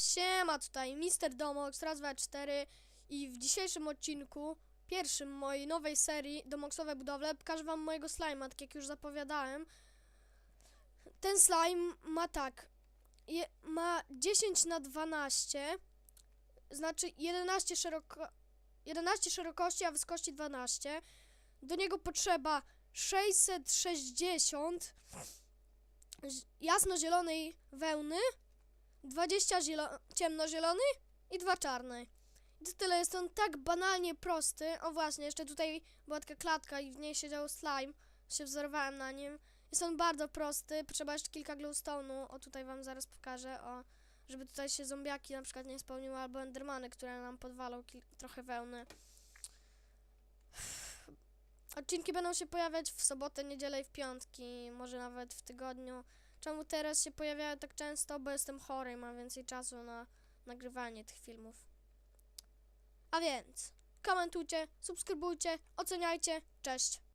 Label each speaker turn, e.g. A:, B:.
A: Siema, tutaj Mister Domox, raz, dwa, cztery i w dzisiejszym odcinku, pierwszym mojej nowej serii Domoxowe Budowle, pokażę wam mojego slima, tak jak już zapowiadałem. Ten slime ma tak, je, ma 10 na 12, znaczy 11, szeroko, 11 szerokości, a wysokości 12. Do niego potrzeba 660 ż- jasno-zielonej wełny, 20 zielo- ciemnozielonych i dwa czarne. I to tyle, jest on tak banalnie prosty. O właśnie, jeszcze tutaj była taka klatka i w niej siedział slime. Się wzorowałem na nim. Jest on bardzo prosty, potrzeba jeszcze kilka glowstone'u. O, tutaj wam zaraz pokażę, o, żeby tutaj się zombiaki na przykład nie spełniły, albo endermany, które nam podwalą trochę wełny. Odcinki będą się pojawiać w sobotę, niedzielę i w piątki, może nawet w tygodniu. Czemu teraz się pojawiają tak często? Bo jestem chory i mam więcej czasu na nagrywanie tych filmów. A więc komentujcie, subskrybujcie, oceniajcie. Cześć!